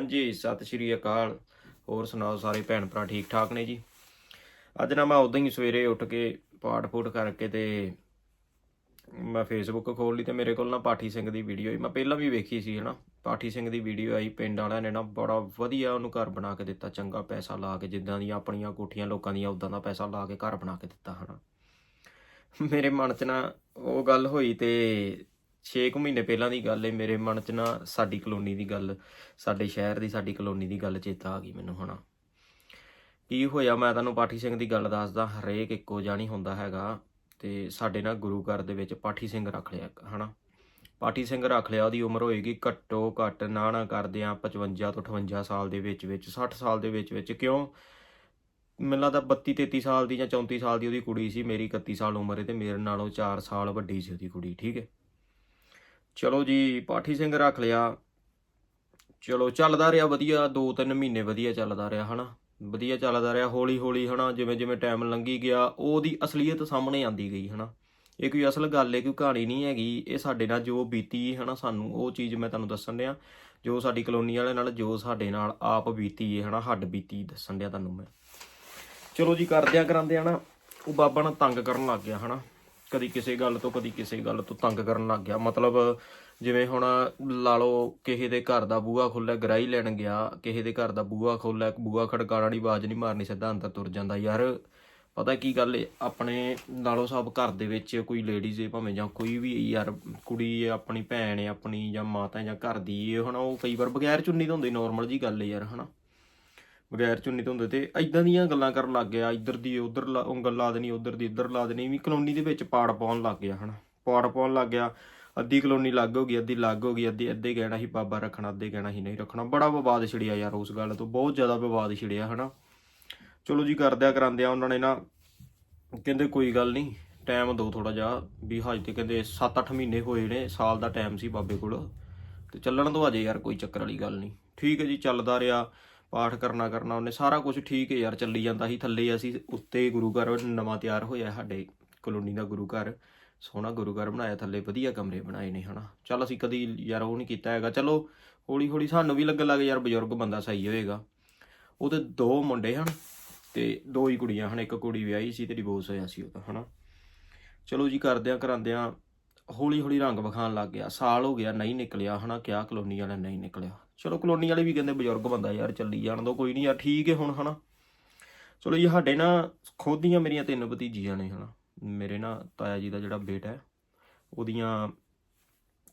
ਹਾਂਜੀ, ਸਤਿ ਸ਼੍ਰੀ ਅਕਾਲ। ਹੋਰ ਸੁਣਾਓ ਸਾਰੇ ਭੈਣ ਭਰਾ ਠੀਕ ਠਾਕ ਨੇ ਜੀ? ਅੱਜ ਨਾ ਮੈਂ ਉਦਾਂ ਹੀ ਸਵੇਰੇ ਉੱਠ ਕੇ ਪਾਠ ਫੂਟ ਕਰਕੇ ਤੇ ਮੈਂ ਫੇਸਬੁੱਕ ਖੋਲ ਲਈ ਤੇ ਮੇਰੇ ਕੋਲ ਨਾ ਪਾਠੀ ਸਿੰਘ ਦੀ ਵੀਡੀਓ ਆਈ। ਮੈਂ ਪਹਿਲਾਂ ਵੀ ਵੇਖੀ ਸੀ, ਹਨਾ? ਪਾਠੀ ਸਿੰਘ ਦੀ ਵੀਡੀਓ ਆਈ, ਪਿੰਡ ਵਾਲਿਆਂ ਨੇ ਨਾ ਬੜਾ ਵਧੀਆ ਉਹਨੂੰ ਘਰ ਬਣਾ ਕੇ ਦਿੱਤਾ, ਚੰਗਾ ਪੈਸਾ ਲਾ ਕੇ, ਜਿੱਦਾਂ ਦੀਆਂ ਆਪਣੀਆਂ ਕੋਠੀਆਂ ਲੋਕਾਂ ਦੀਆਂ ਉਦਾਂ ਦਾ ਪੈਸਾ ਲਾ ਕੇ ਘਰ ਬਣਾ ਕੇ ਦਿੱਤਾ, ਹਨਾ? ਮੇਰੇ ਮਨ 'ਚ ਨਾ ਉਹ ਗੱਲ ਹੋਈ ਤੇ 6 ਮਹੀਨੇ ਪਹਿਲਾਂ ਦੀ ਗੱਲ ਏ ਮੇਰੇ ਮਨ 'ਚ ਨਾ ਸਾਡੀ ਕਲੋਨੀ ਦੀ ਗੱਲ ਸਾਡੇ ਸ਼ਹਿਰ ਦੀ ਸਾਡੀ ਕਲੋਨੀ ਦੀ ਗੱਲ ਚੇਤਾ ਆ ਗਈ ਮੈਨੂੰ ਹਨਾ ਕੀ ਹੋਇਆ ਮੈਂ ਤੁਹਾਨੂੰ ਪਾਠੀ ਸਿੰਘ ਦੀ ਗੱਲ ਦੱਸਦਾ ਹਰੇਕ ਇੱਕੋ ਜਿਹਾ ਹੁੰਦਾ ਹੈਗਾ ਤੇ ਸਾਡੇ ਨਾਲ ਗੁਰੂ ਘਰ ਦੇ ਵਿੱਚ ਪਾਠੀ ਸਿੰਘ ਰੱਖ ਲਿਆ ਇੱਕ, ਹਨਾ? ਪਾਠੀ ਸਿੰਘ ਰੱਖ ਲਿਆ ਉਹਦੀ ਉਮਰ ਹੋਏਗੀ ਘੱਟੋ ਘੱਟ ਨਾ ਨਾ ਕਰਦੇ ਆ 55 ਤੋਂ 58 ਸਾਲ ਦੇ ਵਿੱਚ ਵਿੱਚ 60 ਸਾਲ ਦੇ ਵਿੱਚ ਵਿੱਚ ਕਿਉਂ? ਮੈਨੂੰ ਲੱਗਦਾ 32 33 ਸਾਲ ਦੀ ਜਾਂ 34 ਸਾਲ ਦੀ ਉਹਦੀ ਕੁੜੀ ਸੀ ਮੇਰੀ 31 ਸਾਲ ਉਮਰ ਹੈ ਤੇ ਮੇਰੇ ਨਾਲੋਂ 4 ਸਾਲ ਵੱਡੀ ਸੀ ਉਹਦੀ ਕੁੜੀ ਠੀਕ ਹੈ ਚਲੋ ਜੀ, ਪਾਠੀ ਸਿੰਘ ਰੱਖ ਲਿਆ। ਚਲੋ, ਚੱਲਦਾ ਰਿਹਾ ਵਧੀਆ 2-3 ਮਹੀਨੇ ਵਧੀਆ ਚੱਲਦਾ ਰਿਹਾ, ਹਨਾ? ਵਧੀਆ ਚੱਲਦਾ ਰਿਹਾ ਹੌਲੀ ਹੌਲੀ ਹਨਾ? ਜਿਵੇਂ ਜਿਵੇਂ ਟਾਈਮ ਲੰਘੀ ਗਿਆ, ਉਹਦੀ ਅਸਲੀਅਤ ਸਾਹਮਣੇ ਆਂਦੀ ਗਈ, ਹਨਾ? ਇਹ ਕੋਈ ਅਸਲ ਗੱਲ ਹੈ, ਕੋਈ ਕਹਾਣੀ ਨਹੀਂ ਹੈਗੀ। ਇਹ ਸਾਡੇ ਨਾਲ ਜੋ ਬੀਤੀ ਹੈ ਹਨਾ, ਸਾਨੂੰ ਉਹ ਚੀਜ਼ ਮੈਂ ਤੁਹਾਨੂੰ ਦੱਸਣ ਡਿਆ। ਜੋ ਸਾਡੀ ਕਲੋਨੀ ਵਾਲੇ ਨਾਲ, ਜੋ ਸਾਡੇ ਨਾਲ ਆਪ ਬੀਤੀ ਹੈ, ਹਨਾ? ਹੱਡ ਬੀਤੀ ਦੱਸਣ ਡਿਆ ਤੁਹਾਨੂੰ ਮੈਂ। ਚਲੋ ਜੀ ਕਰਦਿਆਂ ਕਰਾਂਦਿਆਂ ਨਾ ਉਹ ਬਾਬਾ ਨਾਲ ਤੰਗ ਕਰਨ ਲੱਗ ਗਿਆ, ਹਨਾ? ਕਦੀ ਕਿਸੇ ਗੱਲ ਤੋਂ, ਕਦੀ ਕਿਸੇ ਗੱਲ ਤੋਂ ਤੰਗ ਕਰਨ ਲੱਗ ਗਿਆ। ਮਤਲਬ ਜਿਵੇਂ ਹੁਣ ਲਾ ਲਓ ਕਿਸੇ ਦੇ ਘਰ ਦਾ ਬੂਹਾ ਖੁੱਲ੍ਹਾ, ਗਰਾਈ ਲੈਣ ਗਿਆ, ਕਿਸੇ ਦੇ ਘਰ ਦਾ ਬੂਹਾ ਖੁੱਲ੍ਹਾ, ਬੂਹਾ ਖੜਕਾਉਣ ਵਾਲੀ ਆਵਾਜ਼ ਨਹੀਂ ਮਾਰਨੀ, ਸਿੱਧਾ ਅੰਦਰ ਤੁਰ ਜਾਂਦਾ। ਯਾਰ ਪਤਾ ਕੀ ਗੱਲ ਏ, ਆਪਣੇ ਨਾਲੋਂ ਸਭ ਘਰ ਦੇ ਵਿੱਚ ਕੋਈ ਲੇਡੀਜ਼ ਏ ਭਾਵੇਂ ਜਾਂ ਕੋਈ ਵੀ ਯਾਰ ਕੁੜੀ ਏ, ਆਪਣੀ ਭੈਣ ਏ, ਆਪਣੀ ਜਾਂ ਮਾਤਾ ਜਾਂ ਘਰ ਦੀ ਏ, ਹਨਾ, ਉਹ ਕਈ ਵਾਰ ਬਗੈਰ ਚੁੰਨੀ ਤੋਂ ਹੁੰਦੀ ਨਾਰਮਲ ਜੀ ਗੱਲ ਏ ਯਾਰ, ਹਨਾ। ਬਗੈਰ ਚੁੰਨੀ ਤੋਂ ਹੁੰਦੇ ਤੇ ਐਦਾਂ ਦੀਆਂ ਗੱਲਾਂ ਕਰਨ ਲੱਗ ਗਿਆ। ਇੱਧਰ ਦੀ, ਉੱਧਰ ਲਾ- ਉਂਗਲ ਲਾ ਦੇਣੀ ਉੱਧਰ ਦੀ, ਇੱਧਰ ਲਾ ਦੇਣੀ ਵੀ ਕਲੋਨੀ ਦੇ ਵਿੱਚ ਪਾੜ ਪਾਉਣ ਲੱਗ ਗਿਆ ਹਨਾ। ਪਾੜ ਪਾਉਣ ਲੱਗ ਗਿਆ। ਅੱਧੀ ਕਲੋਨੀ ਲੱਗ ਹੋ ਗਈ, ਅੱਧੀ ਲੱਗ ਹੋ ਗਈ, ਅੱਧੀ, ਅੱਧੇ ਕਹਿਣਾ ਸੀ, ਬਾਬਾ ਰੱਖਣਾ, ਅੱਧੇ ਕਹਿਣਾ ਹੀ ਨਹੀਂ ਰੱਖਣਾ। ਬੜਾ ਵਿਵਾਦ ਛਿੜਿਆ ਯਾਰ ਉਸ ਗੱਲ ਤੋਂ, ਬਹੁਤ ਜ਼ਿਆਦਾ ਵਿਵਾਦ ਛਿੜਿਆ ਹਨਾ। ਚਲੋ ਜੀ, ਕਰਦਿਆਂ ਕਰਾਂਦਿਆਂ ਉਹਨਾਂ ਨੇ ਨਾ ਕਹਿੰਦੇ ਕੋਈ ਗੱਲ ਨਹੀਂ ਟਾਈਮ ਦੋ ਥੋੜਾ ਜਿਹਾ, ਵੀ ਹਜੇ ਤੇ ਕਹਿੰਦੇ 7-8 ਮਹੀਨੇ ਹੋਏ ਨੇ, ਸਾਲ ਦਾ ਟਾਈਮ ਸੀ ਬਾਬੇ ਕੋਲ। ਤੇ ਚੱਲਣ ਤੋਂ ਅਜੇ ਯਾਰ, ਕੋਈ ਚੱਕਰ ਵਾਲੀ ਗੱਲ ਨਹੀਂ। ਠੀਕ ਹੈ ਜੀ, ਚੱਲਦਾ ਰਿਹਾ। ਪਾਠ ਕਰਨਾ ਕਰਨਾ, ਉਹਨੇ ਸਾਰਾ ਕੁਝ ਠੀਕ ਹੈ ਯਾਰ ਚੱਲੀ ਜਾਂਦਾ ਸੀ। ਥੱਲੇ ਅਸੀਂ ਉੱਤੇ ਗੁਰੂ ਘਰ ਨਵਾਂ ਤਿਆਰ ਹੋਇਆ ਸਾਡੇ ਕਲੋਨੀ ਦਾ ਗੁਰੂ ਘਰ। ਸੋਹਣਾ ਗੁਰੂ ਘਰ ਬਣਾਇਆ, ਥੱਲੇ ਵਧੀਆ ਕਮਰੇ ਬਣਾਏ ਨੇ, ਹਨਾ। ਚੱਲ ਅਸੀਂ ਕਦੀ ਯਾਰ ਉਹ ਨਹੀਂ ਕੀਤਾ ਹੈਗਾ। ਚਲੋ ਹੌਲੀ ਹੌਲੀ ਸਾਨੂੰ ਵੀ ਲੱਗਣ ਲੱਗ ਯਾਰ ਬਜ਼ੁਰਗ ਬੰਦਾ ਸਹੀ ਹੋਏਗਾ। ਉਹਦੇ ਦੋ ਮੁੰਡੇ ਹਨ ਤੇ ਦੋ ਹੀ ਕੁੜੀਆਂ ਹਨ। ਇੱਕ ਕੁੜੀ ਵਿਆਹੀ ਸੀ ਤੇ ਡਿਵੋਰਸ ਹੋਇਆ ਸੀ ਉਹਦਾ, ਹਨਾ। ਚਲੋ ਜੀ, ਕਰਦਿਆਂ ਕਰਾਂਦਿਆਂ ਹੌਲੀ ਹੌਲੀ ਰੰਗ ਵਿਖਾਣ ਲੱਗ ਗਿਆ। ਸਾਲ ਹੋ ਗਿਆ ਨਹੀਂ ਨਿਕਲਿਆ, ਹਨਾ। ਕਿਆ ਕਲੋਨੀ ਵਾਲਾ ਨਹੀਂ ਨਿਕਲਿਆ। ਚਲੋ ਕਲੋਨੀ ਵਾਲੇ ਵੀ ਕਹਿੰਦੇ ਬਜ਼ੁਰਗ ਬੰਦਾ ਯਾਰ ਚੱਲੀ ਜਾਣ ਦੋ, ਕੋਈ ਨਹੀਂ ਯਾਰ ਠੀਕ ਹੈ ਹੁਣ, ਹਨਾ। ਚਲੋ ਜੀ, ਸਾਡੇ ਨਾ ਖੁਦ ਦੀਆਂ ਮੇਰੀਆਂ ਤਿੰਨ ਭਤੀਜੀਆਂ ਨੇ, ਹਨਾ। ਮੇਰੇ ਨਾ ਤਾਇਆ ਜੀ ਦਾ ਜਿਹੜਾ ਬੇਟਾ ਹੈ, ਉਹਦੀਆਂ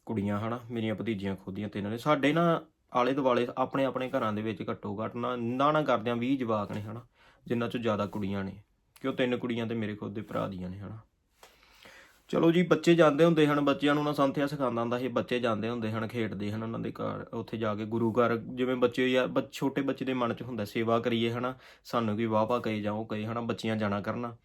ਕੁੜੀਆਂ, ਹਨਾ, ਮੇਰੀਆਂ ਭਤੀਜੀਆਂ ਖੁਦ ਦੀਆਂ ਤਿੰਨ ਨੇ। ਸਾਡੇ ਨਾ ਆਲੇ ਦੁਆਲੇ ਆਪਣੇ ਆਪਣੇ ਘਰਾਂ ਦੇ ਵਿੱਚ ਘੱਟੋ ਘੱਟ ਨਾ ਨਾ ਨਾ ਕਰਦਿਆਂ 20 ਜਵਾਕ ਨੇ, ਹਨਾ, ਜਿੰਨਾਂ ਚੋਂ ਜ਼ਿਆਦਾ ਕੁੜੀਆਂ ਨੇ। ਕਿਉਂ ਤਿੰਨ ਕੁੜੀਆਂ ਤੇ ਮੇਰੇ ਖੁਦ ਦੇ ਭਰਾ ਦੀਆਂ ਨੇ, ਹਨਾ। ਚਲੋ ਜੀ, ਬੱਚੇ ਜਾਂਦੇ ਹੁੰਦੇ ਹਨ, ਬੱਚਿਆਂ ਨੂੰ ਨਾ ਸੰਥਿਆ ਸਿਖਾਉਂਦਾ ਹੁੰਦਾ ਸੀ, ਬੱਚੇ ਜਾਂਦੇ ਹੁੰਦੇ ਹਨ, ਖੇਡਦੇ ਹਨ, ਉਹਨਾਂ ਦੇ ਘਰ, ਉੱਥੇ ਜਾ ਕੇ ਗੁਰੂ ਘਰ, ਜਿਵੇਂ ਬੱਚੇ ਯਾਰ ਬੱਚ- ਛੋਟੇ ਬੱਚੇ ਦੇ ਮਨ 'ਚ ਹੁੰਦਾ ਸੇਵਾ ਕਰੀਏ, ਹਨਾ, ਸਾਨੂੰ ਵੀ ਵਾਹ ਵਾਹ ਕਹੇ ਜਾਓ, ਕਹੇ, ਹਨਾ, ਬੱਚਿਆਂ ਜਾਣਾ ਕਰਨਾ,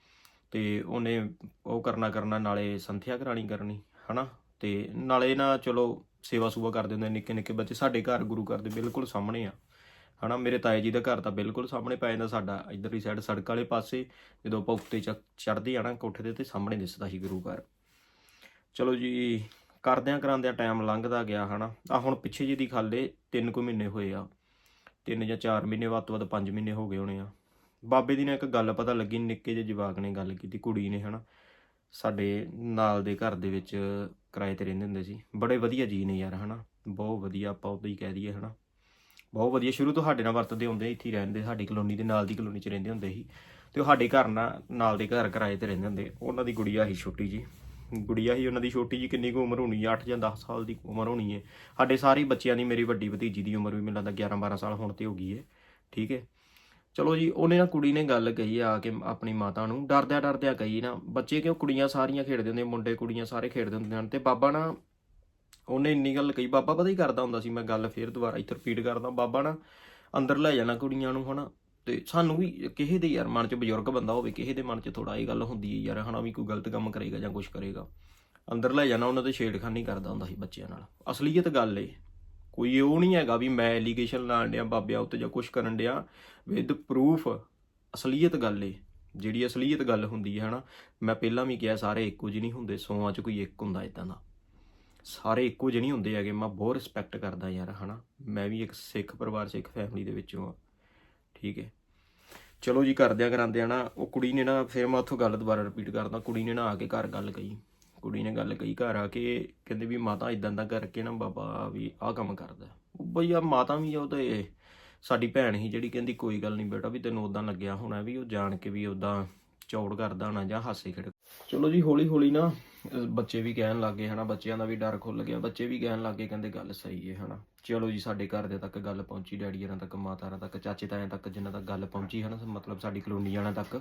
ਤੇ ਉਹਨੇ ਉਹ ਕਰਨਾ ਕਰਨਾ, ਨਾਲੇ ਸੰਥਿਆ ਕਰਾਣੀ ਕਰਨੀ, ਹਨਾ, ਤੇ ਨਾਲੇ ਨਾ ਚਲੋ ਸੇਵਾ ਸੂਵਾ ਕਰਦੇ ਹੁੰਦੇ ਨਿੱਕੇ ਨਿੱਕੇ ਬੱਚੇ ਸਾਡੇ ਘਰ ਗੁਰੂ ਘਰ ਦੇ ਬਿਲਕੁਲ ਸਾਹਮਣੇ ਆ। ਹਨਾ, ਮੇਰੇ ਤਾਏ ਜੀ ਦਾ ਘਰ ਤਾਂ ਬਿਲਕੁਲ ਸਾਹਮਣੇ ਪੈ ਜਾਂਦਾ ਸਾਡਾ, ਇਧਰਲੀ ਸਾਈਡ ਸੜਕ ਵਾਲੇ ਪਾਸੇ, ਜਦੋਂ ਆਪਾਂ ਉੱਤੇ ਚੜ੍ਹਦੇ ਆ ਨਾ ਕੋਠੇ ਦੇ ਤੇ ਸਾਹਮਣੇ ਦਿਸਦਾ ਸੀ ਗੁਰੂ ਘਰ। ਚਲੋ ਜੀ, ਕਰਦਿਆਂ ਕਰਾਂਦਿਆਂ ਟਾਈਮ ਲੰਘਦਾ ਗਿਆ ਹਨਾ। ਆ ਹੁਣ ਪਿੱਛੇ ਜਿਹੀ ਦੀ ਖਾਲੇ 3 ਕੁ ਮਹੀਨੇ ਹੋਏ ਆ। ਤਿੰਨ ਜਾਂ 4 ਮਹੀਨੇ ਵੱਧ ਤੋਂ ਵੱਧ 5 ਮਹੀਨੇ ਹੋ ਗਏ ਹੋਣੇ ਆ। ਬਾਬੇ ਦੀ ਨੇ ਇੱਕ ਗੱਲ ਪਤਾ ਲੱਗੀ, ਨਿੱਕੇ ਜਿਹੇ ਜਵਾਕ ਨੇ ਗੱਲ ਕੀਤੀ, ਕੁੜੀ ਨੇ ਹਨਾ। ਸਾਡੇ ਨਾਲ ਦੇ ਘਰ ਦੇ ਵਿੱਚ ਕਿਰਾਏ ਤੇ ਰਹਿੰਦੇ ਹੁੰਦੇ ਸੀ। ਬੜੇ ਵਧੀਆ ਜੀ ਨੇ ਯਾਰ, ਹਨਾ। ਬਹੁਤ ਵਧੀਆ ਆਪਾਂ ਉਦਾਂ ਹੀ ਕਹਿ ਦਈਏ, ਹਨਾ। ਬਹੁਤ ਵਧੀਆ। ਸ਼ੁਰੂ ਤੋਂ ਸਾਡੇ ਨਾਲ ਵਰਤਦੇ ਹੁੰਦੇ ਇੱਥੇ ਹੀ ਰਹਿੰਦੇ, ਸਾਡੀ ਕਲੋਨੀ ਦੇ ਨਾਲ ਦੀ ਕਲੋਨੀ 'ਚ ਰਹਿੰਦੇ ਹੁੰਦੇ ਸੀ। ਤੇ ਉਹ ਸਾਡੇ ਘਰ ਨਾਲ ਨਾਲ ਦੇ ਘਰ ਕਿਰਾਏ ਤੇ ਰਹਿੰਦੇ ਹੁੰਦੇ। ਉਹਨਾਂ ਦੀ ਗੁੜੀਆ ਸੀ ਛੋਟੀ ਜੀ। ਗੁੜੀਆ ਹੀ ਉਹਨਾਂ ਦੀ ਛੋਟੀ ਜੀ, ਕਿੰਨੀ ਕੁ ਉਮਰ ਹੋਣੀ 8 ਜਾਂ 10 ਸਾਲ ਦੀ ਉਮਰ ਹੋਣੀ ਹੈ ਸਾਡੇ ਸਾਰੇ ਬੱਚਿਆਂ ਦੀ ਮੇਰੀ ਵੱਡੀ ਭਤੀਜੀ ਦੀ ਉਮਰ ਵੀ ਮੈਨੂੰ ਲੱਗਦਾ 11 12 ਸਾਲ ਹੁਣ ਤੇ ਹੋ ਗਈ ਹੈ ਠੀਕ ਹੈ ਚਲੋ ਜੀ, ਉਹਨੇ ਨਾ ਕੁੜੀ ਨੇ ਗੱਲ ਕਹੀ ਆ ਕੇ ਆਪਣੀ ਮਾਤਾ ਨੂੰ। ਡਰਦਿਆਂ ਡਰਦਿਆਂ ਕਹੀ ਨਾ, ਬੱਚੇ ਕਿਉਂ ਕੁੜੀਆਂ ਸਾਰੀਆਂ ਖੇਡਦੇ ਹੁੰਦੇ, ਮੁੰਡੇ ਕੁੜੀਆਂ ਸਾਰੇ ਖੇਡਦੇ ਹੁੰਦੇ ਹਨ। ਤੇ ਬਾਬਾ ਨਾ ਉਹਨੇ ਇੰਨੀ ਗੱਲ ਕਹੀ, ਬਾਬਾ ਪਤਾ ਹੀ ਕਰਦਾ ਹੁੰਦਾ ਸੀ, ਮੈਂ ਗੱਲ ਫੇਰ ਦੁਬਾਰਾ ਇੱਥੇ ਰਿਪੀਟ ਕਰਦਾ, ਬਾਬਾ ਨਾ ਅੰਦਰ ਲੈ ਜਾਣਾ ਕੁੜੀਆਂ ਨੂੰ ਹਨਾ, ਤੇ ਸਾਨੂੰ ਵੀ ਕਿਸੇ ਦੇ ਯਾਰ ਮਨ 'ਚ ਬਜ਼ੁਰਗ ਬੰਦਾ ਹੋਵੇ, ਕਿਸੇ ਦੇ ਮਨ 'ਚ ਥੋੜਾ ਇਹ ਗੱਲ ਹੁੰਦੀ ਹੈ ਯਾਰ, ਹਨਾ ਵੀ ਕੋਈ ਗਲਤ ਕੰਮ ਕਰੇਗਾ ਜਾਂ ਕੁਝ ਕਰੇਗਾ। ਅੰਦਰ ਲੈ ਜਾਣਾ, ਉਹਨਾਂ ਤੇ ਛੇੜਖਾਨੀ ਕਰਦਾ ਹੁੰਦਾ ਸੀ ਬੱਚਿਆਂ ਨਾਲ। ਅਸਲੀਅਤ ਗੱਲ ਏ ਕੋਈ ਉਹ ਨਹੀਂ ਹੈਗਾ ਵੀ ਮੈਂ ਐਲੀਗੇਸ਼ਨ ਲਾਣ ਡਿਆ, ਬਾਬਿਆਂ ਉੱਤੇ ਜਾਂ ਕੁਝ ਕਰਨ ਡਿਆ ਵਿਦ ਪ੍ਰੂਫ ਅਸਲੀਅਤ ਗੱਲ ਏ ਜਿਹੜੀ ਅਸਲੀਅਤ ਗੱਲ ਹੁੰਦੀ ਹੈ ਹਨਾ, ਮੈਂ ਪਹਿਲਾਂ ਵੀ ਕਿਹਾ, ਸਾਰੇ ਇੱਕੋ ਜਿਹੇ ਨਹੀਂ ਹੁੰਦੇ ਸੌਆਂ 'ਚ ਕੋਈ ਇੱਕ ਹੁੰਦਾ ਇਦਾਂ ਦਾ। ਸਾਰੇ ਇੱਕੋ ਜਿਹੇ ਨਹੀਂ ਹੁੰਦੇ ਹੈਗੇ। ਮੈਂ ਬਹੁਤ ਰਿਸਪੈਕਟ ਕਰਦਾ ਯਾਰ, ਹਨਾ। ਮੈਂ ਵੀ ਇੱਕ ਸਿੱਖ ਪਰਿਵਾਰ, ਸਿੱਖ ਫੈਮਿਲੀ ਦੇ ਵਿੱਚੋਂ ਆ। ਠੀਕ ਹੈ। ਚਲੋ ਜੀ ਕਰਦਿਆਂ ਕਰਾਂਦਿਆਂ ਨਾ। ਉਹ ਕੁੜੀ ਨੇ ਨਾ, ਫਿਰ ਮੈਂ ਉੱਥੋਂ ਗੱਲ ਦੁਬਾਰਾ ਰਿਪੀਟ ਕਰਦਾ। ਕੁੜੀ ਨੇ ਨਾ ਆ ਕੇ ਘਰ ਗੱਲ ਕਹੀ। ਕੁੜੀ ਨੇ ਗੱਲ ਕਹੀ ਘਰ ਆ ਕੇ, ਕਹਿੰਦੇ ਵੀ ਮਾਤਾ ਇਦਾਂ ਦਾ ਕਰਕੇ ਨਾ ਬਾਬਾ ਵੀ ਆਹ ਕੰਮ ਕਰਦਾ। ਉਹ ਬਈ ਆ ਮਾਤਾ ਵੀ ਆ, ਉਹ ਤੇ ਸਾਡੀ ਭੈਣ ਹੀ ਜਿਹੜੀ ਕਹਿੰਦੀ, ਕੋਈ ਗੱਲ ਨਹੀਂ ਬੇਟਾ, ਵੀ ਤੈਨੂੰ ਉਦਾਂ ਲੱਗਿਆ ਹੋਣਾ ਵੀ ਉਹ ਜਾਣ ਕੇ ਵੀ ਉਦਾਂ ਚੌੜ ਕਰਦਾ ਹੋਣਾ ਜਾਂ ਹਾਸੇ ਖੇਡ ਚਲੋ ਜੀ ਹੌਲੀ ਹੌਲੀ ਨਾ ਬੱਚੇ ਵੀ ਕਹਿਣ ਲੱਗੇ ਹਨਾ, ਬੱਚਿਆਂ ਦਾ ਵੀ ਡਰ ਖੁੱਲ ਗਿਆ, ਬੱਚੇ ਵੀ ਕਹਿਣ ਲੱਗੇ ਕਹਿੰਦੇ ਗੱਲ ਸਹੀ ਹੈ ਹਨਾ। ਚਲੋ ਜੀ, ਸਾਡੇ ਘਰ ਦੇ ਤੱਕ ਗੱਲ ਪਹੁੰਚੀ, ਡੈਡੀ ਹਰਾਂ ਤੱਕ ਮਾਤਾਰਾਂ ਤੱਕ, ਚਾਚੇ ਤਾਇਆਂ ਤੱਕ ਜਿੰਨਾ ਤੱਕ ਗੱਲ ਪਹੁੰਚੀ, ਹਨਾ ਮਤਲਬ ਸਾਡੀ ਕਲੋਨੀ ਵਾਲਿਆਂ ਤੱਕ।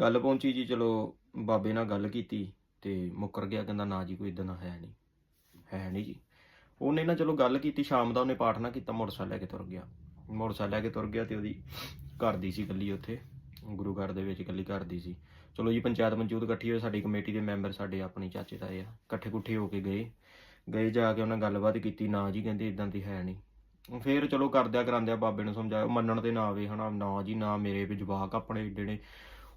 ਗੱਲ ਪਹੁੰਚੀ ਜੀ, ਚਲੋ, ਬਾਬੇ ਨਾਲ ਗੱਲ ਕੀਤੀ ਤੇ ਮੁੱਕਰ ਗਿਆ, ਕਹਿੰਦਾ ਨਾ ਜੀ, ਕੋਈ ਇਦਾਂ ਦਾ ਹੈ ਨਹੀਂ ਹੈ ਨਹੀਂ ਜੀ। ਉਹਨੇ ਨਾ ਚਲੋ ਗੱਲ ਕੀਤੀ, ਸ਼ਾਮ ਦਾ ਉਹਨੇ ਪਾਠ ਨਾ ਕੀਤਾ, ਮੋਟਰਸਾਈਕਲ ਲੈ ਕੇ ਤੁਰ ਗਿਆ। ਮੋਟਰਸਾਈਕਲ ਲੈ ਕੇ ਤੁਰ ਗਿਆ ਤੇ ਉਹਦੀ ਘਰ ਦੀ ਸੀ ਇਕੱਲੀ ਉੱਥੇ। ਗੁਰੂ ਘਰ ਦੇ ਵਿੱਚ ਇਕੱਲੀ ਘਰ ਦੀ ਸੀ। ਚਲੋ ਜੀ, ਪੰਚਾਇਤ ਪੰਚੂਤ ਇਕੱਠੀ ਹੋਈ, ਸਾਡੀ ਕਮੇਟੀ ਦੇ ਮੈਂਬਰ ਸਾਡੇ ਆਪਣੇ ਚਾਚੇ ਤਾਏ ਆ, ਇਕੱਠੇ ਕੁੱਠੇ ਹੋ ਕੇ ਗਏ। ਗਏ ਜਾ ਕੇ ਉਹਨਾਂ ਗੱਲਬਾਤ ਕੀਤੀ, ਨਾ ਜੀ ਕਹਿੰਦੇ ਇਦਾਂ ਦੀ ਹੈ ਨਹੀਂ ਫੇਰ ਚਲੋ ਕਰਦਿਆਂ ਕਰਾਂਦਿਆਂ ਬਾਬੇ ਨੂੰ ਸਮਝਾਇਆ, ਮੰਨਣ ਤੇ ਨਾ ਆਵੇ ਹਨਾ ਨਾ ਜੀ ਨਾ ਮੇਰੇ ਵੀ ਜਵਾਕ ਆਪਣੇ ਏਡੇ ਨੇ।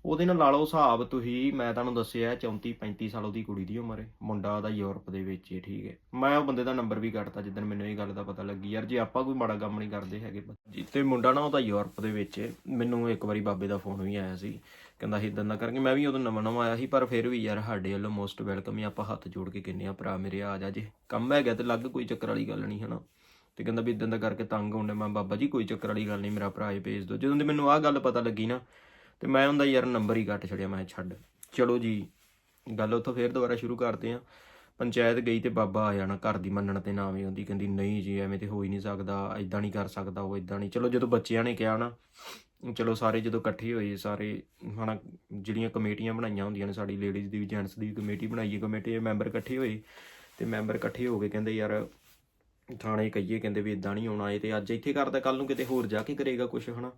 ਉਹਦੇ ਨਾਲ ਲਾ ਲਓ ਹਿਸਾਬ ਤੁਸੀਂ, ਮੈਂ ਤੁਹਾਨੂੰ ਦੱਸਿਆ 34 35 ਸਾਲ ਉਹਦੀ ਕੁੜੀ ਦੀ ਉਮਰ ਹੈ ਮੁੰਡਾ ਉਹਦਾ ਯੂਰਪ ਦੇ ਵਿੱਚ ਹੈ ਠੀਕ ਹੈ ਮੈਂ ਉਹ ਬੰਦੇ ਦਾ ਨੰਬਰ ਵੀ ਕੱਟਤਾ ਜਿੱਦਣ ਮੈਨੂੰ ਇਹ ਗੱਲ ਦਾ ਪਤਾ ਲੱਗੀ। ਯਾਰ ਜੇ ਆਪਾਂ ਕੋਈ ਮਾੜਾ ਕੰਮ ਨਹੀਂ ਕਰਦੇ ਹੈਗੇ ਜੀ ਮੁੰਡਾ ਨਾ ਉਹਦਾ ਯੂਰਪ ਦੇ ਵਿੱਚ ਹੈ ਮੈਨੂੰ ਇੱਕ ਵਾਰੀ ਬਾਬੇ ਦਾ ਫੋਨ ਵੀ ਆਇਆ ਸੀ। ਕਹਿੰਦਾ ਸੀ ਇਦਾਂ ਦਾ ਕਰਕੇ ਮੈਂ ਵੀ ਉਦੋਂ ਨਵਾਂ ਨਵਾਂ ਆਇਆ ਸੀ, ਪਰ ਫਿਰ ਵੀ ਯਾਰ ਸਾਡੇ ਵੱਲੋਂ ਮੋਸਟ ਵੈਲਕਮ ਹੀ ਆਪਾਂ ਹੱਥ ਜੋੜ ਕੇ ਕਿੰਨੇ ਆ, ਭਰਾ ਮੇਰੇ ਆ ਜਾ ਜੇ। ਕੰਮ ਹੈਗਾ ਤੇ ਲੱਗ ਕੋਈ ਚੱਕਰ ਵਾਲੀ ਗੱਲ ਨਹੀਂ, ਹਨਾ? ਤੇ ਕਹਿੰਦਾ ਵੀ ਇਦਾਂ ਦਾ ਕਰਕੇ ਤੰਗ ਹੁੰਦੇ ਮੈਂ ਬਾਬਾ ਜੀ, ਕੋਈ ਚੱਕਰ ਵਾਲੀ ਗੱਲ ਨਹੀਂ। ਮੇਰਾ ਭਰਾ ਇਹ ਭੇਜ ਦਿਓ। ਜਦੋਂ ਦੀ ਮੈਨੂੰ ਆਹ ਗੱਲ ਪਤਾ ਲੱਗੀ ਨਾ ਤੇ ਮੈਂ ਉਹਦਾ ਯਾਰ ਨੰਬਰ ਹੀ ਕੱਟ ਛੜਿਆ ਮੈਂ ਛੱਡ। ਚਲੋ ਜੀ, ਗੱਲ ਉੱਥੋਂ ਫੇਰ ਦੁਬਾਰਾ ਸ਼ੁਰੂ ਕਰਦੇ ਆ ਪੰਚਾਇਤ ਗਈ ਤੇ ਬਾਬਾ ਆ ਜਾਣਾ, ਘਰ ਦੀ ਮੰਨਣ ਤੇ ਨਾ ਆਵੇਂ ਉਹਦੀ, ਕਹਿੰਦੀ ਨਹੀਂ ਜੀ, ਐਵੇਂ ਤੇ ਹੋ ਹੀ ਨਹੀਂ ਸਕਦਾ ਐਦਾਂ ਨਹੀਂ ਕਰ ਸਕਦਾ ਉਹ ਐਦਾਂ ਨਹੀਂ। ਚਲੋ ਜਦੋਂ ਬੱਚਿਆਂ ਨੇ ਕਿਹਾ ਨਾ, ਚਲੋ ਸਾਰੇ ਜਦੋਂ ਇਕੱਠੇ ਹੋਏ, ਸਾਰੇ ਹਨਾ, ਜਿਹੜੀਆਂ ਕਮੇਟੀਆਂ ਬਣਾਈਆਂ ਹੁੰਦੀਆਂ ਨੇ, ਸਾਡੀ ਲੇਡੀਜ਼ ਦੀ ਵੀ ਜੈਂਟਸ ਦੀ ਵੀ ਕਮੇਟੀ ਬਣਾਈ ਹੈ, ਕਮੇਟੀ ਦੇ ਮੈਂਬਰ ਇਕੱਠੇ ਹੋਏ, ਤੇ ਮੈਂਬਰ ਇਕੱਠੇ ਹੋ ਕੇ ਕਹਿੰਦੇ ਯਾਰ, ਥਾਣੇ ਕਹੀਏ, ਕਹਿੰਦੇ ਵੀ ਇਦਾਂ ਨਹੀਂ ਹੋਣਾ, ਇਹ ਤੇ ਅੱਜ ਇੱਥੇ ਕਰਦਾ ਕੱਲ ਨੂੰ ਕਿਤੇ ਹੋਰ ਜਾ ਕੇ ਕਰੇਗਾ ਕੁਝ ਹਨਾ।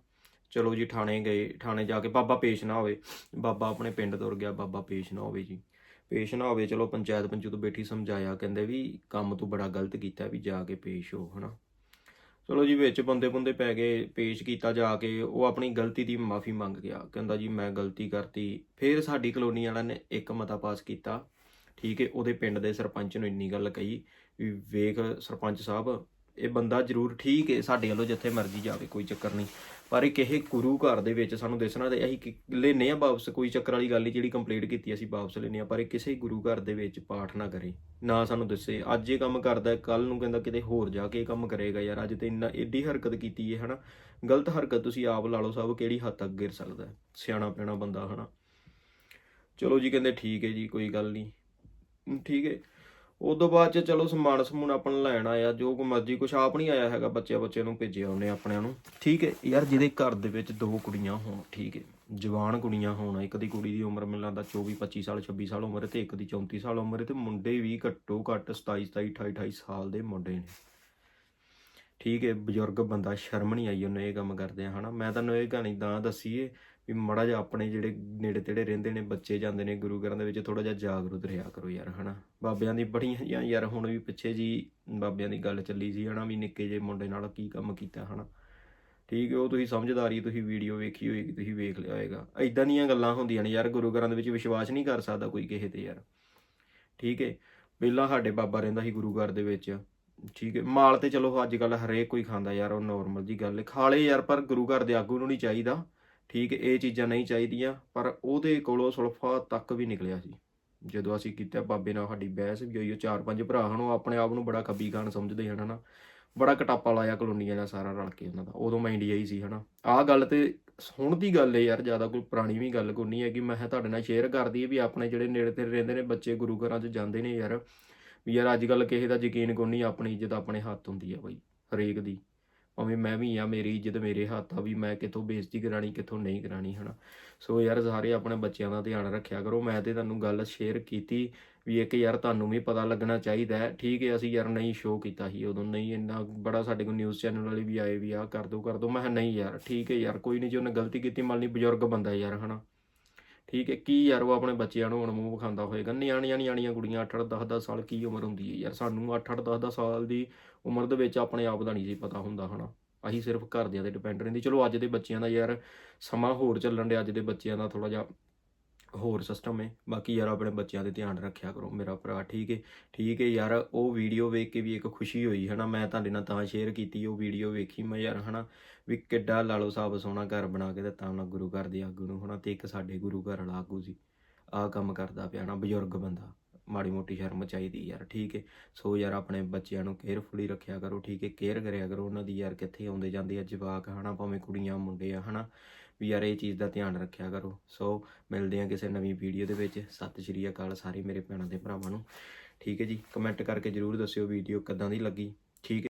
ਚਲੋ ਜੀ ਥਾਣੇ ਗਏ, ਥਾਣੇ ਜਾ ਕੇ ਬਾਬਾ ਪੇਸ਼ ਨਾ ਹੋਵੇ। ਬਾਬਾ ਆਪਣੇ ਪਿੰਡ ਤੁਰ ਗਿਆ, ਬਾਬਾ ਪੇਸ਼ ਨਾ ਹੋਵੇ ਜੀ। ਪੇਸ਼ ਨਾ ਹੋਵੇ, ਚਲੋ ਪੰਚਾਇਤ ਪੰਚੂਤ ਬੈਠੀ ਸਮਝਾਇਆ, ਕਹਿੰਦੇ ਵੀ ਕੰਮ ਤੂੰ ਬੜਾ ਗਲਤ ਕੀਤਾ ਵੀ ਜਾ ਕੇ ਪੇਸ਼ ਹੋ, ਹਨਾ। ਚਲੋ ਜੀ ਵਿੱਚ ਬੰਦੇ ਬੰਦੇ ਪੈ ਗਏ, ਪੇਸ਼ ਕੀਤਾ ਜਾ ਕੇ, ਉਹ ਆਪਣੀ ਗਲਤੀ ਦੀ ਮਾਫੀ ਮੰਗ ਗਿਆ। ਕਹਿੰਦਾ ਜੀ ਮੈਂ ਗਲਤੀ ਕਰਤੀ। ਫਿਰ ਸਾਡੀ ਕਲੋਨੀ ਵਾਲਿਆਂ ਨੇ ਇੱਕ ਮਤਾ ਪਾਸ ਕੀਤਾ। ਠੀਕ ਹੈ, ਉਹਦੇ ਪਿੰਡ ਦੇ ਸਰਪੰਚ ਨੂੰ ਇੰਨੀ ਗੱਲ ਕਹੀ ਵੀ ਵੇਖ ਸਰਪੰਚ ਸਾਹਿਬ ਇਹ ਬੰਦਾ ਜ਼ਰੂਰ ਠੀਕ ਹੈ, ਸਾਡੇ ਵੱਲੋਂ ਜਿੱਥੇ ਮਰਜ਼ੀ ਜਾਵੇ, ਕੋਈ ਚੱਕਰ ਨਹੀਂ। ਪਰ ਇਹ ਕਿਸੇ ਗੁਰੂ ਘਰ ਦੇ ਵਿੱਚ ਸਾਨੂੰ ਦੱਸਣਾ ਤੇ ਅਸੀਂ ਕਿ- ਲੈਨੇ ਆ ਵਾਪਸ, ਕੋਈ ਚੱਕਰ ਵਾਲੀ ਗੱਲ ਨਹੀਂ ਜਿਹੜੀ ਕੰਪਲੀਟ ਕੀਤੀ ਅਸੀਂ ਵਾਪਸ ਲੈਨੇ ਆ ਪਰ ਇਹ ਕਿਸੇ ਗੁਰੂ ਘਰ ਦੇ ਵਿੱਚ ਪਾਠ ਨਾ ਕਰੇ, ਨਾ ਸਾਨੂੰ ਦੱਸੇ। ਅੱਜ ਇਹ ਕੰਮ ਕਰਦਾ ਕੱਲ ਨੂੰ ਕਹਿੰਦਾ ਕਿਤੇ ਹੋਰ ਜਾ ਕੇ ਇਹ ਕੰਮ ਕਰੇਗਾ ਯਾਰ, ਅੱਜ ਤੇ ਇੰਨਾ ਏਡੀ ਹਰਕਤ ਕੀਤੀ ਹੈ, ਹਨਾ? ਗਲਤ ਹਰਕਤ ਤੁਸੀਂ ਆਪ ਲਾ ਲਓ ਸਭ, ਕਿਹੜੀ ਹੱਦ ਤੱਕ ਗਿਰ ਸਕਦਾ ਸਿਆਣਾ ਪੈਣਾ ਬੰਦਾ, ਹਨਾ? ਚਲੋ ਜੀ, ਕਹਿੰਦੇ ਠੀਕ ਹੈ ਜੀ, ਕੋਈ ਗੱਲ ਨਹੀਂ। ਠੀਕ ਹੈ। ਉਸ ਤੋਂ ਬਾਅਦ ਚ ਚਲੋ ਸਮਾਨ ਸਮੂਨ ਆਪਾਂ ਨੂੰ ਲੈਣ ਆਇਆ, ਜੋ ਕੋ ਮਰਜ਼ੀ, ਕੁਛ ਆਪ ਨਹੀਂ ਆਇਆ ਹੈਗਾ ਬੱਚੇ ਬੱਚੇ ਨੂੰ ਭੇਜਿਆ ਉਹਨੇ ਆਪਣਿਆਂ ਨੂੰ। ਠੀਕ ਹੈ, ਯਾਰ ਜਿਹਦੇ ਘਰ ਦੇ ਵਿੱਚ ਦੋ ਕੁੜੀਆਂ ਹੋਣ, ਠੀਕ ਹੈ। ਜਵਾਨ ਕੁੜੀਆਂ ਹੋਣ, ਇੱਕ ਦੀ ਕੁੜੀ ਦੀ ਉਮਰ ਮੈਨੂੰ ਲੱਗਦਾ 24 25 ਸਾਲ 26 ਸਾਲ ਉਮਰ ਹੈ ਤੇ ਇੱਕ ਦੀ 34 ਸਾਲ ਉਮਰ ਹੈ ਤੇ ਮੁੰਡੇ ਵੀ ਘੱਟੋ ਘੱਟ 27 27 28 28 ਸਾਲ ਦੇ ਮੁੰਡੇ ਨੇ। ਠੀਕ ਹੈ, ਬਜ਼ੁਰਗ ਬੰਦਾ ਸ਼ਰਮ ਨਹੀਂ ਆਈ ਉਹਨੇ ਇਹ ਕੰਮ ਕਰਦੇ ਆ ਹਨਾ। ਮੈਂ ਤੁਹਾਨੂੰ ਇਹ ਕਹਾਣੀ ਤਾਂ ਦੱਸੀਏ ਵੀ ਮੜਾ ਜਿਹਾ ਆਪਣੇ ਜਿਹੜੇ ਨੇੜੇ ਤੇੜੇ ਰਹਿੰਦੇ ਨੇ, ਬੱਚੇ ਜਾਂਦੇ ਨੇ ਗੁਰੂ ਘਰਾਂ ਦੇ ਵਿੱਚ ਥੋੜਾ ਜਿਹਾ ਜਾਗਰੂਕ ਰਿਹਾ ਕਰੋ ਯਾਰ, ਹਨਾ? ਬਾਬਿਆਂ ਦੀ ਬੜੀਆਂ ਜਾਂ ਯਾਰ ਹੁਣ ਵੀ ਪਿੱਛੇ ਜੀ ਬਾਬਿਆਂ ਦੀ ਗੱਲ ਚੱਲੀ ਸੀ, ਹਨਾ, ਵੀ ਨਿੱਕੇ ਜਿਹੇ ਮੁੰਡੇ ਨਾਲ ਕੀ ਕੰਮ ਕੀਤਾ, ਹਨਾ? ਠੀਕ ਹੈ, ਉਹ ਤੁਸੀਂ ਸਮਝਦਾਰੀ, ਤੁਸੀਂ ਵੀਡੀਓ ਵੇਖੀ ਹੋਏਗੀ, ਤੁਸੀਂ ਵੇਖ ਲਿਆ ਹੋਏਗਾ। ਐਦਾਂ ਦੀਆਂ ਗੱਲਾਂ ਹੁੰਦੀਆਂ ਨੇ ਯਾਰ, ਗੁਰੂ ਘਰਾਂ ਦੇ ਵਿੱਚ ਵਿਸ਼ਵਾਸ ਨਹੀਂ ਕਰ ਸਕਦਾ ਕੋਈ ਕਿਸੇ ਤੇ ਯਾਰ। ਠੀਕ ਹੈ ਪਹਿਲਾਂ ਸਾਡੇ ਬਾਬਾ ਰਹਿੰਦਾ ਸੀ ਗੁਰੂ ਘਰ ਦੇ ਵਿੱਚ। ਠੀਕ ਹੈ, ਮਾਲ ਤੇ ਚਲੋ ਅੱਜ ਕੱਲ ਹਰੇਕ ਕੋਈ ਖਾਂਦਾ ਯਾਰ, ਉਹ ਨਾਰਮਲ ਜੀ ਗੱਲ ਹੈ। ਖਾ ਲੇ ਯਾਰ, ਪਰ ਗੁਰੂ ਘਰ ਦੇ ਆਗੂ ਨੂੰ ਨਹੀਂ ਚਾਹੀਦਾ। ਠੀਕ ਇਹ ਚੀਜ਼ਾਂ ਨਹੀਂ ਚਾਹੀਦੀਆਂ, ਪਰ ਉਹਦੇ ਕੋਲੋਂ ਸੁਲਫਾ ਤੱਕ ਵੀ ਨਿਕਲਿਆ ਸੀ। ਜਦੋਂ ਅਸੀਂ ਕੀਤਾ ਬਾਬੇ ਨਾਲ ਸਾਡੀ ਬਹਿਸ ਵੀ ਹੋਈ, ਉਹ ਚਾਰ ਪੰਜ ਭਰਾ ਹਨ, ਉਹ ਆਪਣੇ ਆਪ ਨੂੰ ਬੜਾ ਖੱਬੀ ਖਾਨ ਸਮਝਦੇ ਹਨ, ਹਨਾ। ਬੜਾ ਕਟਾਪਾ ਲਾਇਆ ਕਲੋਨੀਆਂ ਦਾ ਸਾਰਾ ਰਲ ਕੇ ਉਹਨਾਂ ਦਾ, ਉਦੋਂ ਮੈਂ ਇੰਡੀਆ ਹੀ ਸੀ, ਹਨਾ। ਆਹ ਗੱਲ ਤੇ ਹੁਣ ਦੀ ਗੱਲ ਹੈ ਯਾਰ, ਜ਼ਿਆਦਾ ਕੋਈ ਪੁਰਾਣੀ ਵੀ ਗੱਲ ਕੋਈ ਨਹੀਂ ਹੈ ਕਿ ਮੈਂ ਕਿਹਾ ਤੁਹਾਡੇ ਨਾਲ ਸ਼ੇਅਰ ਕਰਦੀ ਹੈ ਵੀ ਆਪਣੇ ਜਿਹੜੇ ਨੇੜੇ ਤੇ ਰਹਿੰਦੇ ਨੇ ਬੱਚੇ ਗੁਰੂ ਘਰਾਂ 'ਚ ਜਾਂਦੇ ਨੇ ਯਾਰ, ਵੀ ਯਾਰ ਅੱਜ ਕੱਲ ਕਿਸੇ ਦਾ ਯਕੀਨ ਕੋਈ ਨਹੀਂ, ਆਪਣੀ ਇੱਜ਼ਤ ਆਪਣੇ ਹੱਥ ਹੁੰਦੀ ਹੈ ਬਾਈ, ਹਰੇਕ ਦੀ। ਭਾਵੇਂ ਮੈਂ ਵੀ ਆ, ਮੇਰੀ ਇੱਜ਼ਤ ਮੇਰੇ ਹੱਥ ਆ ਵੀ ਮੈਂ ਕਿੱਥੋਂ ਬੇਇੱਜ਼ਤੀ ਕਰਾਣੀ, ਕਿੱਥੋਂ ਨਹੀਂ ਕਰਾਣੀ, ਹਨਾ? ਸੋ ਯਾਰ ਸਾਰੇ ਆਪਣੇ ਬੱਚਿਆਂ ਦਾ ਧਿਆਨ ਰੱਖਿਆ ਕਰੋ। ਮੈਂ ਤੇ ਤੁਹਾਨੂੰ ਗੱਲ ਸ਼ੇਅਰ ਕੀਤੀ ਵੀ ਇੱਕ ਯਾਰ ਤੁਹਾਨੂੰ ਵੀ ਪਤਾ ਲੱਗਣਾ ਚਾਹੀਦਾ ਹੈ। ਠੀਕ ਹੈ, ਅਸੀਂ ਯਾਰ ਨਹੀਂ ਸ਼ੋਅ ਕੀਤਾ ਸੀ ਉਦੋਂ, ਨਹੀਂ ਇੰਨਾ ਬੜਾ ਸਾਡੇ ਕੋਲ ਨਿਊਜ਼ ਚੈਨਲ ਵਾਲੇ ਵੀ ਆਏ ਵੀ ਆਹ ਕਰ ਦੋ ਕਰ ਦੋ। ਮੈਂ ਕਿਹਾ ਨਹੀਂ ਯਾਰ, ਠੀਕ ਹੈ ਯਾਰ, ਕੋਈ ਨਹੀਂ ਜੇ ਉਹਨੇ ਗਲਤੀ ਕੀਤੀ, ਮੰਨ ਲਈ ਬਜ਼ੁਰਗ ਬੰਦਾ ਯਾਰ, ਹਨਾ? ਠੀਕ ਹੈ, ਕੀ ਯਾਰ ਉਹ ਆਪਣੇ ਬੱਚਿਆਂ ਨੂੰ ਹੁਣ ਵਿਖਾਉਂਦਾ ਹੋਏਗਾ? ਨਿਆਣੀਆਂ ਨਿਆਣੀਆਂ ਕੁੜੀਆਂ 8 10 10 ਸਾਲ ਕੀ ਉਮਰ ਹੁੰਦੀ ਹੈ ਯਾਰ? ਸਾਨੂੰ 8 8 10 10 ਸਾਲ ਦੀ ਉਮਰ ਦੇ ਵਿੱਚ ਆਪਣੇ ਆਪ ਦਾ ਨਹੀਂ ਸੀ ਪਤਾ ਹੁੰਦਾ, ਹਨਾ? ਅਸੀਂ ਸਿਰਫ ਘਰਦਿਆਂ ਤੇ ਡਿਪੈਂਡ ਰਹਿੰਦੀ। ਚਲੋ ਅੱਜ ਦੇ ਬੱਚਿਆਂ ਦਾ ਯਾਰ ਸਮਾਂ ਹੋਰ ਚੱਲਣ ਡਿਆ, ਅੱਜ ਦੇ ਬੱਚਿਆਂ ਦਾ ਥੋੜਾ ਜਿਹਾ ਹੋਰ ਸਿਸਟਮ ਹੈ ਬਾਕੀ ਯਾਰ ਆਪਣੇ ਬੱਚਿਆਂ 'ਤੇ ਧਿਆਨ ਰੱਖਿਆ ਕਰੋ, ਮੇਰਾ ਭਰਾ, ਠੀਕ ਹੈ ਠੀਕ ਹੈ ਯਾਰ, ਉਹ ਵੀਡੀਓ ਵੇਖ ਕੇ ਵੀ ਇੱਕ ਖੁਸ਼ੀ ਹੋਈ, ਹਨਾ? ਮੈਂ ਤੁਹਾਡੇ ਨਾਲ ਤਾਂ ਸ਼ੇਅਰ ਕੀਤੀ, ਉਹ ਵੀਡੀਓ ਵੇਖੀ, ਮੈਂ ਯਾਰ, ਹਨਾ? ਵੀ ਕਿੱਡਾ ਲਾਲੋ ਸਾਹਿਬ ਸੋਹਣਾ ਘਰ ਬਣਾ ਕੇ ਦਿੱਤਾ ਉਹਨਾਂ ਗੁਰੂ ਘਰ ਦੇ ਆਗੂ ਨੂੰ, ਹਨਾ? ਤੇ ਇੱਕ ਸਾਡੇ ਗੁਰੂ ਘਰ ਵਾਲਾ ਆਗੂ ਸੀ। ਆਹ ਕੰਮ ਕਰਦਾ ਪਿਆ ਨਾ ਬਜ਼ੁਰਗ ਬੰਦਾ, ਮਾੜੀ ਮੋਟੀ ਸ਼ਰਮ ਚਾਹੀਦੀ ਯਾਰ, ਠੀਕ ਹੈ ਸੋ ਯਾਰ, ਆਪਣੇ ਬੱਚਿਆਂ ਨੂੰ ਕੇਅਰਫੁਲੀ ਰੱਖਿਆ ਕਰੋ, ਠੀਕ ਹੈ ਕੇਅਰ ਕਰਿਆ ਕਰੋ ਉਹਨਾਂ ਦੀ ਯਾਰ, ਕਿੱਥੇ ਆਉਂਦੇ ਜਾਂਦੇ ਆ ਜਵਾਕ, ਹਨਾ? ਭਾਵੇਂ ਕੁੜੀਆਂ, ਮੁੰਡੇ ਆ, ਹਨਾ? ਵੀ ਯਾਰ ਇਹ ਚੀਜ਼ ਦਾ ਧਿਆਨ ਰੱਖਿਆ ਕਰੋ। ਸੋ ਮਿਲਦੇ ਆ ਕਿਸੇ ਨਵੀਂ ਵੀਡੀਓ ਦੇ ਵਿੱਚ। ਸਤਿ ਸ਼੍ਰੀ ਅਕਾਲ ਸਾਰੇ ਮੇਰੇ ਭੈਣਾਂ ਦੇ ਭਰਾਵਾਂ ਨੂੰ। ਠੀਕ ਹੈ ਜੀ ਕਮੈਂਟ ਕਰਕੇ ਜਰੂਰ ਦੱਸਿਓ ਵੀਡੀਓ ਕਿੱਦਾਂ ਦੀ ਲੱਗੀ। ਠੀਕ